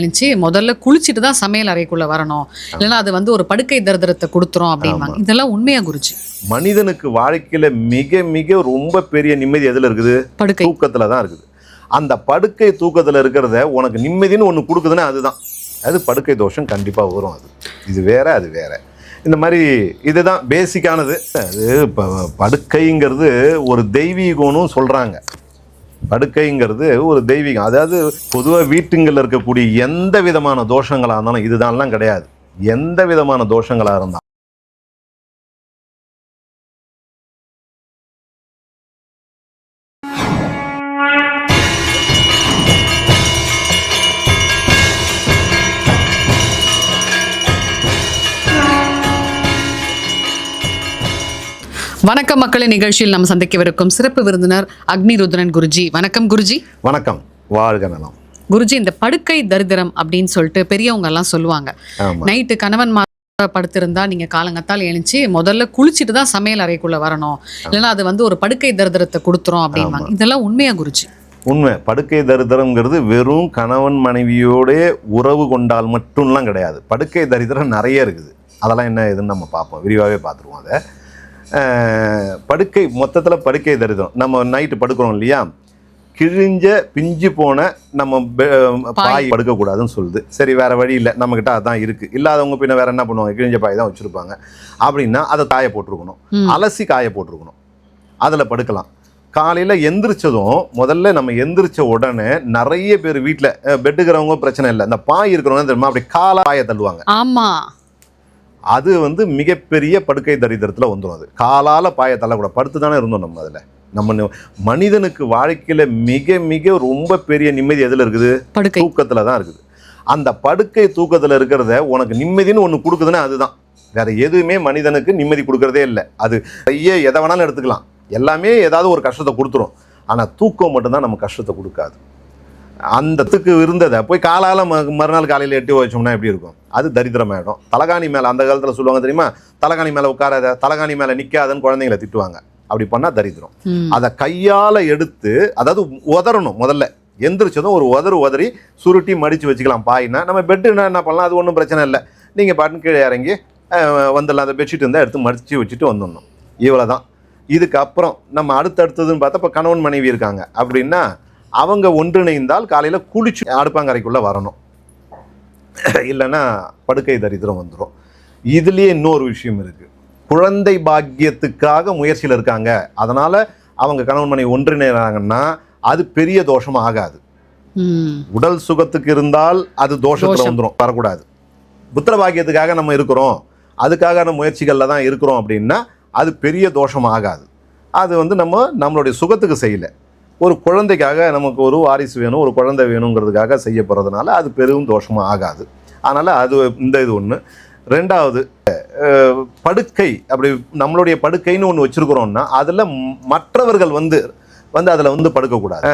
எழுந்துச்சு முதல்ல குளிச்சுட்டு தான் சமையல் அறைக்குள்ள வரணும். இல்லைன்னா அது வந்து ஒரு படுக்கை தரித்திரத்தை கொடுத்துரும் அப்படிம்பாங்க. இதெல்லாம் உண்மையா குருஜி? மனிதனுக்கு வாழ்க்கையில மிக மிக ரொம்ப பெரிய நிம்மதி எதுல இருக்குது? படுக்கை. தூக்கத்துல தான் இருக்குது. அந்த படுக்கை தூக்கத்துல இருக்கிறத உனக்கு நிம்மதின்னு ஒன்று கொடுக்குதுன்னா அதுதான். அது படுக்கை தோஷம் கண்டிப்பா வரும் அது. இது வேற அது வேற. இந்த மாதிரி இதுதான் பேசிக்கானது அது இப்போ படுக்கைங்கிறது ஒரு தெய்வீகம்னு சொல்றாங்க. படுக்கைங்கிறது ஒரு தெய்வீகம். அதாவது பொதுவாக வீட்டுங்களில் இருக்கக்கூடிய எந்த விதமான தோஷங்களாக இருந்தாலும் இதுதான்லாம் கிடையாது. எந்த விதமான தோஷங்களாக இருந்தாலும். வணக்கம் மக்களின் நிகழ்ச்சியில் நம்ம சந்திக்கவிருக்கும் சிறப்பு விருந்தினர் அக்னி ருத்ரன் குருஜி. வணக்கம் குருஜி. வணக்கம். வாழ்க நலம். குருஜி இந்த படுக்கை தரித்திரம் அப்படின்னு சொல்லிட்டு பெரியவங்க எல்லாம் சொல்லுவாங்க. நைட்டு கணவன் படுத்திருந்தா நீங்க காலங்கத்தால் எழுந்துச்சு முதல்ல குளிச்சுட்டு தான் சமையல் அறைக்குள்ள வரணும். இல்லைன்னா அது வந்து ஒரு படுக்கை தரித்திரத்தை கொடுத்துரும் அப்படிம்பாங்க. இதெல்லாம் உண்மையா குருஜி? உண்மை. படுக்கை தரித்திரம்ங்கிறது வெறும் கணவன் மனைவியோடே உறவு கொண்டால் மட்டும்லாம் கிடையாது. படுக்கை தரித்திரம் நிறைய இருக்குது. அதெல்லாம் என்ன ஏதுன்னு நம்ம பார்ப்போம். விரிவாகவே பார்த்துருவோம் அதை. படுக்கை மொத்தத்தில் படுக்கை தரித்திரம் நம்ம நைட்டு படுக்கிறோம் இல்லையா? கிழிஞ்ச பிஞ்சு போன நம்ம பாய். படுக்கக்கூடாதுன்னு சொல்லுது. சரி வேற வழி இல்லை. நம்மக்கிட்ட அதான் இருக்குது இல்லாதவங்க பின்ன வேற என்ன பண்ணுவாங்க? கிழிஞ்ச பாய் தான் வச்சுருப்பாங்க. அப்படின்னா அதை காய போட்டிருக்கணும். அலசி காய போட்டிருக்கணும். அதில் படுக்கலாம். காலையில் எந்திரிச்சதும் முதல்ல நம்ம எந்திரிச்ச உடனே நிறைய பேர் வீட்டில் பெட்டுக்கிறவங்க பிரச்சனை இல்லை. இந்த பாய் இருக்கிறவங்க தெரியுமா? அப்படி காலா பாயை தள்ளுவாங்க. ஆமா. அது வந்து மிகப்பெரிய படுக்கை தரித்திரத்தில் வந்துடும் அது. காலால் பாயை தள்ளக்கூடாது. படுத்து தானே இருந்தோம் நம்ம அதில். நம்ம மனிதனுக்கு வாழ்க்கையில் மிக மிக ரொம்ப பெரிய நிம்மதி எதில் இருக்குது? தூக்கத்தில் தான் இருக்குது. அந்த படுக்கை தூக்கத்தில் இருக்கிறத உனக்கு நிம்மதின்னு ஒன்று கொடுக்குதுன்னா அதுதான். வேற எதுவுமே மனிதனுக்கு நிம்மதி கொடுக்கறதே இல்லை. அது நிறைய எதை வேணாலும் எடுத்துக்கலாம். எல்லாமே ஏதாவது ஒரு கஷ்டத்தை கொடுத்துரும். ஆனால் தூக்கம் மட்டும்தான் நம்ம கஷ்டத்தை கொடுக்காது. அந்த துக்கு இருந்ததை போய் காலால் ம மறுநாள் காலையில் எட்டி வச்சோம்னா எப்படி இருக்கும்? அது தரித்திரமாயிடும். தலகாணி மேலே அந்த காலத்தில் சொல்லுவாங்க தெரியுமா? தலகாணி மேலே உட்காராத தலகாணி மேலே நிற்காதன்னு குழந்தைங்களை திட்டுவாங்க. அப்படி பண்ணால் தரித்திரம். அதை கையால் எடுத்து அதாவது உதறணும் முதல்ல. எந்திரிச்சதும் ஒரு உதறு உதறி சுருட்டி மடித்து வச்சுக்கலாம். பாயினா நம்ம பெட்டுனா என்ன பண்ணலாம்? அது ஒன்றும் பிரச்சனை இல்லை. நீங்கள் பாட்டுன்னு கீழே இறங்கி வந்துடலாம். அந்த பெட்ஷீட் இருந்தால் எடுத்து மடித்து வச்சுட்டு வந்துடணும். இவ்வளோ தான் இதுக்கப்புறம் நம்ம அடுத்தடுத்ததுன்னு பார்த்தா இப்போ கணவன் மனைவி இருக்காங்க. அப்படின்னா அவங்க ஒன்றிணைந்தால் காலையில் குளிச்சு அடுப்பாங்கரைக்குள்ளே வரணும். இல்லைன்னா படுக்கை தரித்திரம் வந்துடும் இதுலேயே இன்னொரு விஷயம் இருக்குது குழந்தை பாக்கியத்துக்காக முயற்சியில் இருக்காங்க. அதனால் அவங்க கணவன் மனைவி ஒன்றிணைறாங்கன்னா அது பெரிய தோஷம் ஆகாது. உடல் சுகத்துக்கு இருந்தால் அது தோஷத்தில். வந்துடும் வரக்கூடாது. புத்திர பாக்கியத்துக்காக நம்ம இருக்கிறோம். அதுக்காக முயற்சிகளில் தான் இருக்கிறோம் அப்படின்னா அது பெரிய தோஷம் ஆகாது. அது வந்து நம்ம நம்மளுடைய சுகத்துக்கு செய்யலை. ஒரு குழந்தைக்காக நமக்கு ஒரு வாரிசு வேணும் ஒரு குழந்தை வேணுங்கிறதுக்காக செய்ய போகிறதுனால அது பெரும் தோஷமாக ஆகாது. அதனால் அது இந்த இது ஒன்று ரெண்டாவது படுக்கை அப்படி நம்மளுடைய படுக்கைன்னு ஒன்று வச்சுருக்குறோம்னா அதில் மற்றவர்கள் வந்து வந்து அதில் வந்து படுக்கக்கூடாது.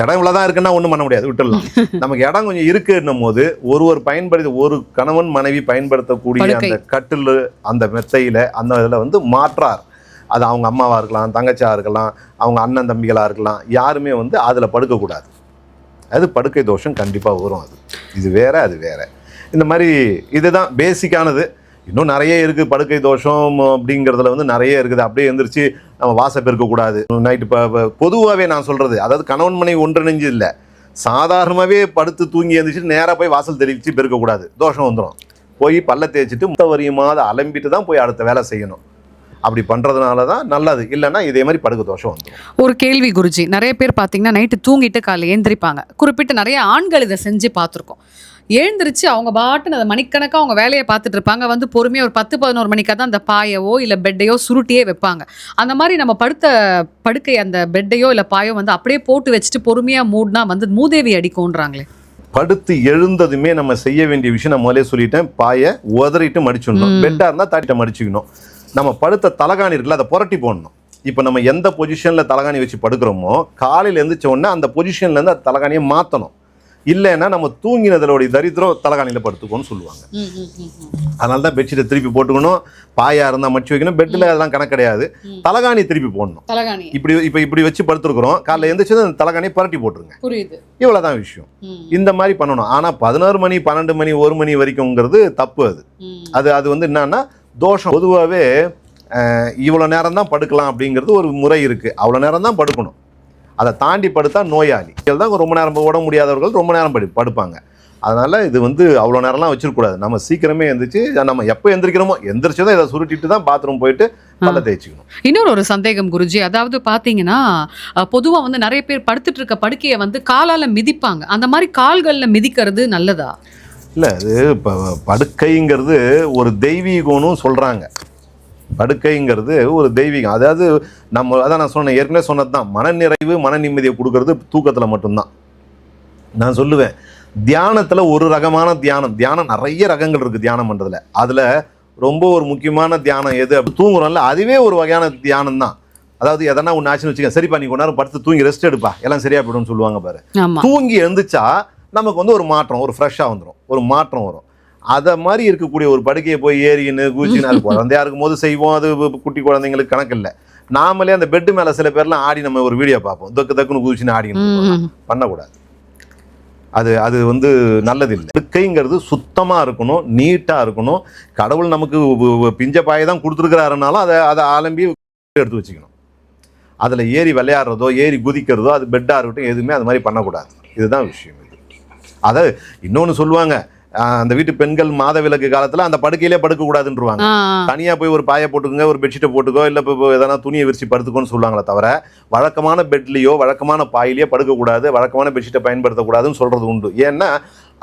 இடம் இவ்வளோ தான் இருக்குன்னா ஒன்றும் பண்ண முடியாது விட்டுடலாம். நமக்கு இடம் கொஞ்சம் இருக்குன்னும் போது ஒருவர் பயன்படுத்தி ஒரு கணவன் மனைவி பயன்படுத்தக்கூடிய. அந்த கட்டில் அந்த மெத்தையில் அந்த இதில் வந்து மாற்றார். அது அவங்க அம்மாவாக இருக்கலாம் தங்கச்சியாக இருக்கலாம் அவங்க அண்ணன் தம்பிகளாக இருக்கலாம் யாருமே வந்து அதில் படுக்கக்கூடாது. அது படுக்கை தோஷம் கண்டிப்பாக வரும் அது. இது வேறு அது வேற. இந்த மாதிரி இதுதான் பேசிக்கானது இன்னும் நிறைய இருக்குது படுக்கை தோஷம் அப்படிங்கிறதுல வந்து நிறைய இருக்குது. அப்படியே எழுந்திரிச்சு நம்ம வாச பெருக்கக்கூடாது நைட்டு இப்போ பொதுவாகவே நான் சொல்கிறது அதாவது கணவன் மனைவி ஒன்றிணைஞ்சு இல்லை. சாதாரணமாகவே படுத்து தூங்கி எழுந்திரிச்சு நேராக போய் வாசல் தெளிச்சு பெருக்கக்கூடாது தோஷம் வந்துடும் போய் பல்ல தேய்ச்சிட்டு முத்த வரியுமாத அலம்பிட்டு தான் போய் அடுத்த வேலை செய்யணும். அப்படி பண்ணுறதுனால தான் நல்லது. இல்லைன்னா இதே மாதிரி படுக்க தோஷம் வந்துடும் ஒரு கேள்வி குருஜி நிறைய பேர் பார்த்தீங்கன்னா நைட்டு தூங்கிட்டு காலைல ஏந்திரிப்பாங்க. குறிப்பிட்டு நிறைய ஆண்கள் இதை செஞ்சு பார்த்துருக்கோம் எழுந்திரிச்சு அவங்க பாட்டுன்னு அதை மணிக்கணக்காக அவங்க வேலையை பார்த்துட்டு இருப்பாங்க. வந்து பொறுமையாக ஒரு பத்து பதினோரு மணிக்காக தான் அந்த பாயவோ இல்லை பெட்டையோ சுருட்டியே வைப்பாங்க. அந்த மாதிரி நம்ம படுத்த படுக்கை அந்த பெட்டையோ இல்லை பாயோ வந்து அப்படியே போட்டு வச்சுட்டு பொறுமையாக மூடினா வந்து மூதேவி அடிக்கும்ன்றாங்களே. படுத்து எழுந்ததுமே நம்ம செய்ய வேண்டிய விஷயம் நான் முதலே சொல்லிட்டேன். பாயை உதறிட்டு மடிச்சிடணும். பெட்டாக இருந்தால் தட்டிட்ட மடிச்சுக்கணும். நம்ம படுத்த தலகாணி இருக்குல்ல அதை புரட்டி போடணும். இப்போ நம்ம எந்த பொசிஷனில் தலகாணி வச்சு படுக்கிறோமோ காலையில் எழுந்திரிச்ச உடனே அந்த பொசிஷன்லேருந்து அந்த தலகாணியை மாற்றணும் இல்லைன்னா நம்ம தூங்கினதோடைய தரித்திரம் தலைகாணியில் படுத்துக்கோன்னு சொல்லுவாங்க. அதனால தான் பெட்ஷீட்டை திருப்பி போட்டுக்கணும். பாயா இருந்தால் மடிச்சு வைக்கணும். பெட்டில் அதெல்லாம் கணக்கு கிடையாது. தலகாணி திருப்பி போடணும். தலகாணி. இப்படி இப்போ இப்படி வச்சு படுத்துருக்குறோம். காலைல எந்திரிச்சது அந்த தலகாணியை புரட்டி போட்டுருங்க. புரியுது. இவ்வளோதான் விஷயம். இந்த மாதிரி பண்ணணும். ஆனால் பதினோரு மணி பன்னெண்டு மணி ஒரு மணி வரைக்கும்ங்கிறது தப்பு அது. அது அது வந்து என்னன்னா தோஷம் பொதுவாகவே இவ்வளோ நேரம் தான் படுக்கலாம் அப்படிங்கிறது ஒரு முறை இருக்குது அவ்வளோ நேரம் தான் படுக்கணும். அதை தாண்டி படுத்தா நோயாளி. இதில் தான் ரொம்ப நேரம் ஓட முடியாதவர்கள் ரொம்ப நேரம் படு படுப்பாங்க. அதனால் இது வந்து அவ்வளோ நேரம்லாம் வச்சிருக்கக்கூடாது. நம்ம சீக்கிரமே எந்திரிச்சு நம்ம எப்போ எந்திரிக்கிறோமோ எந்திரிச்சதும் இதை சுருட்டிட்டு தான் பாத்ரூம் போயிட்டு பல்ல தேய்ச்சிக்கணும். இன்னொரு ஒரு சந்தேகம் குருஜி. அதாவது பாத்தீங்கன்னா அஹ், பொதுவா வந்து நிறைய பேர் படுத்துட்டு இருக்க படுக்கையை வந்து காலால மிதிப்பாங்க. அந்த மாதிரி கால்கள்ல மிதிக்கிறது நல்லதா? இல்லை அது இப்போ படுக்கைங்கிறது ஒரு தெய்வீகம்னு சொல்கிறாங்க படுக்கைங்கிறது ஒரு தெய்வீகம். அதாவது நம்ம அதான் நான் சொன்னேன் ஏற்கனவே சொன்னது தான் மனநிறைவு மன நிம்மதியை கொடுக்கறது தூக்கத்தில் மட்டும்தான். நான் சொல்லுவேன் தியானத்தில் ஒரு ரகமான தியானம். தியானம் நிறைய ரகங்கள் இருக்குது தியானம் பண்ணுறதுல அதில் ரொம்ப ஒரு முக்கியமான தியானம் எது அப்படி தூங்குறோம்ல அதுவே ஒரு வகையான தியானம் தான் அதாவது எதனா ஒன்று ஆச்சுன்னு வச்சுக்க சரிப்பா நீ கொஞ்ச நேரம் படுத்து தூங்கி ரெஸ்ட் எடுப்பா. எல்லாம் சரியா போயிடும்னு சொல்லுவாங்க பாரு. தூங்கி எழுந்துச்சா நமக்கு வந்து ஒரு மாற்றம் ஒரு ஃப்ரெஷ்ஷாக வந்துடும் ஒரு மாற்றம் வரும். அதை மாதிரி இருக்கக்கூடிய ஒரு படுக்கையை போய் ஏறின்னு கூச்சின்னு அது குழந்தையா இருக்கும்போது செய்வோம். அது குட்டி குழந்தைங்களுக்கு கணக்கு இல்லை. நாமளே அந்த பெட்டு மேலே சில பேர்லாம் ஆடி நம்ம ஒரு வீடியோ பார்ப்போம். தக்கு தக்குன்னு குதிச்சுன்னு ஆடின்னு பண்ணக்கூடாது. அது அது வந்து நல்லதில்லை. படுக்கைங்கிறது சுத்தமாக இருக்கணும் நீட்டாக இருக்கணும். கடவுள் நமக்கு பிஞ்ச பாயை தான் கொடுத்துருக்கிறாருனாலும் அதை அதை ஆலம்பி எடுத்து வச்சுக்கணும். அதில் ஏறி விளையாடுறதோ ஏறி குதிக்கிறதோ அது பெட்டாக இருக்கட்டும் எதுவுமே அது மாதிரி பண்ணக்கூடாது. இதுதான் விஷயம். அதை இன்னொன்று சொல்லுவாங்க அந்த வீட்டு பெண்கள் மாத விலக்கு காலத்தில் அந்த படுக்கையிலே படுக்கக்கூடாதுன்றவாங்க. தனியா போய் ஒரு பாயை போட்டுக்கோங்க ஒரு பெட்ஷீட்டை போட்டுக்கோ இல்லை இப்போ எதனா துணியை விரிச்சு படுத்துக்கோன்னு சொல்லுவாங்களே தவிர வழக்கமான பெட்லேயோ வழக்கமான பாயிலையோ படுக்கக்கூடாது வழக்கமான பெட்ஷீட்டை பயன்படுத்தக்கூடாதுன்னு சொல்றது உண்டு. ஏன்னா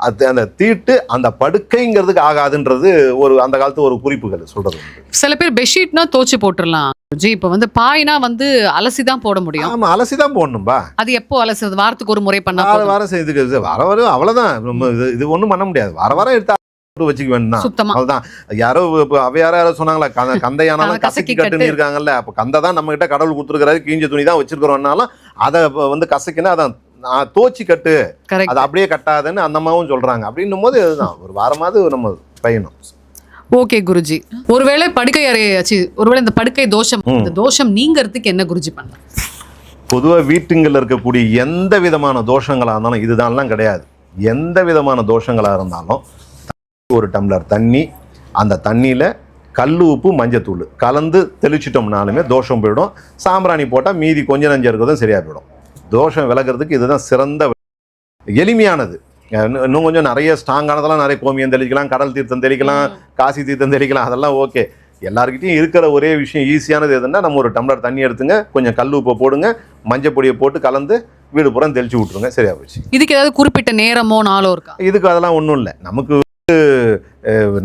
அது அந்த தீட்டு அந்த படுக்கைங்கிறதுக்கு ஆகாதுன்றது ஒரு அந்த காலத்து ஒரு குறிப்புகள் சொல்றது சில பேர் பெட்ஷீட்னா தோச்சு போட்டுடலாம் குருஜி இப்ப வந்து பாய்னா வந்து அலசி தான் போட முடியும். ஆமா அலசி தான் போடணும்பா. அது எப்போ அலசுறது வாரத்துக்கு ஒரு முறை பண்ணா வார போதும். வாரம் செய்துக்கு இது வர வர அவ்வளவுதான். நம்ம இது இது ஒன்றும் பண்ண முடியாது. வர வாரம் எடுத்து போட்டு வச்சுக்க வேண்டாம் சுத்தமா. அவ்வளவுதான். யாரோ இப்போ அவையாரோ யாரோ சொன்னாங்களா கந்த கந்தையானாலும் கசக்கி கசக்கி கட்டு. கட்டுன்னு இருக்காங்கல்ல. அப்போ கந்தை தான் நம்ம கிட்ட கடவுள் கொடுத்துருக்காரு கிழிஞ்ச துணி தான் வச்சிருக்கிறோம்னாலும் அதை இப்ப வந்து கசக்கினா அதான் ஆ, தோச்சி கட்டு. கரெக்ட் அதை அப்படியே கட்டாதுன்னு அந்த அம்மாவும் சொல்றாங்க. அப்படின்னும் போது இதுதான். ஒரு வாரமாவது நம்ம பயணம் ஓகே குருஜி. ஒருவேளை படுக்கை அறை சி, ஒருவேளை இந்த படுக்கை தோஷம். இந்த தோஷம் நீங்கிறதுக்கு என்ன குருஜி பண்ணலாம்? பொதுவாக வீட்டுங்களில் இருக்கக்கூடிய எந்த விதமான தோஷங்களாக இருந்தாலும் இதுதான்லாம் கிடையாது. எந்த விதமான தோஷங்களாக இருந்தாலும் ஒரு டம்ளர் தண்ணி அந்த தண்ணியில் கல் உப்பு மஞ்சத்தூள் கலந்து தெளிச்சிட்டோம்னாலுமே தோஷம் போயிடும். சாம்பிராணி போட்டால் மீதி கொஞ்சம் நஞ்சம் இருக்கிறதும் சரியாக போயிடும். தோஷம் விலகிறதுக்கு இதுதான் சிறந்த. எளிமையானது. இன்னும் கொஞ்சம் நிறைய ஸ்ட்ராங்கானதெல்லாம் நிறைய கோமியம் தெளிக்கலாம் கடல் தீர்த்தம் தெளிக்கலாம் காசி தீர்த்தம் தெளிக்கலாம் அதெல்லாம் ஓகே எல்லாருக்கிட்டையும் இருக்கிற ஒரே விஷயம் ஈஸியானது எதுன்னா நம்ம ஒரு டம்ளர் தண்ணி எடுத்துங்க கொஞ்சம் கல் உப்பை போடுங்க மஞ்சள் பொடியை போட்டு கலந்து வீடு புறம் தெளிச்சு விட்ருங்க சரியா போச்சு. இதுக்கு ஏதாவது குறிப்பிட்ட நேரமோ நாளோ இருக்கா? இதுக்கு அதெல்லாம் ஒன்றும் இல்லை. நமக்கு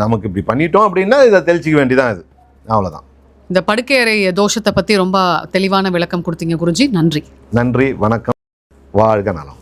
நமக்கு இப்படி பண்ணிட்டோம் அப்படின்னா இதை தெளிச்சிக்க வேண்டியதான் இது. அவ்வளோதான் இந்த படுக்கை அறை தோஷத்தை பத்தி ரொம்ப தெளிவான விளக்கம் கொடுத்தீங்க குருஜி. நன்றி. நன்றி வணக்கம். வாழ்க நலம்.